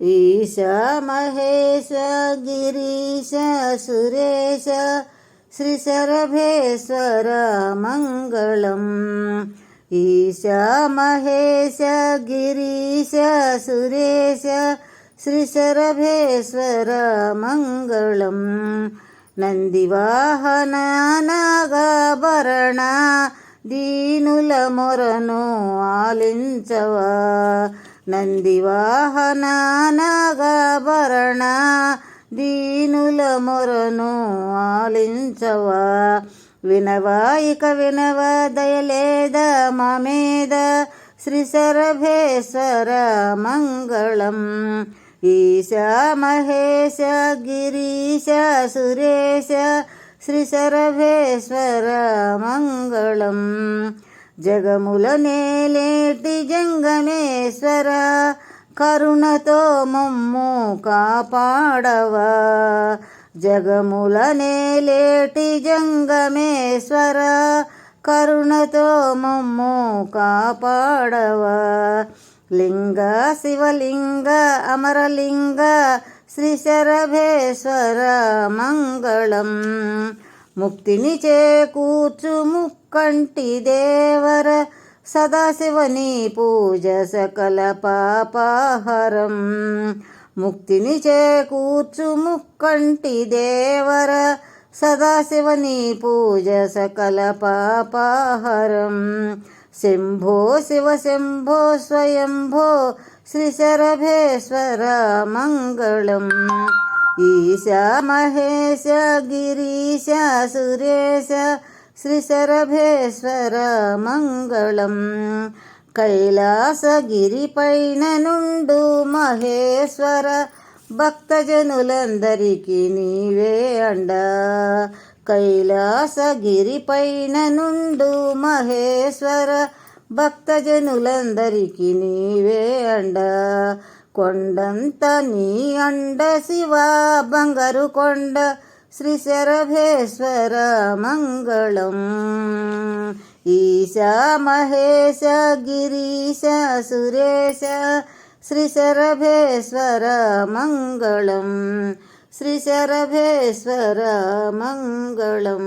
ఈశ మహేశ గిరీశ సురేశ శ్రీశరభేశ్వర మంగళం ఈశ మహేశ గిరీశ సురేశ శ్రీశరభేశ్వర మంగళం నందివాహన నాగభరణ దీనుల మొరను ఆలించవా నందివాహన నాగభరణ దీనుల మొరను ఆలించవా. వినవా ఇక వినవా దయలేద మమేద మీద శ్రీ సరభేశ్వర మంగళం. ఈశ మహేశ గిరీశ సురేశ శ్రీ సరభేశ్వర మంగళం. జగముల నేలేటి జంగమేశ్వర కరుణతో మమ్ము కాపాడవా. జగముల నేలేటి జంగమేశ్వర కరుణతో మమ్ము కాపాడవా. లింగ శివలింగ అమరలింగ శ్రీ శరభేశ్వర మంగళం. ముక్తిని చేకూర్చు ముక్కంటి దేవర సదాశివని పూజ సకల పాపాహరం. ముక్తిని చేకూర్చు ముక్కంటి దేవర. సదాశివని పూజ సకల పాపాహరం. శంభో శివ శంభో స్వయంభో శ్రీశరభేశ్వర మంగళం. ఈశ మహేశ గిరీశ సురేశ శ్రీశరభేశ్వర మంగళం కైలాసగిరిపైన నుండు మహేశ్వర భక్తజనులందరికీ నీవే అండ. కైలాసగిరిపైన నుండు మహేశ్వర భక్తజనులందరికీ నీవే అండ. కొండంత నీ అండ శివ బంగారు కొండ శ్రీ శరభేశ్వర మంగళం ఈశా మహేశ గిరీశ సురేశ శ్రీ శరభేశ్వర మంగళం శ్రీ శరభేశ్వర మంగళం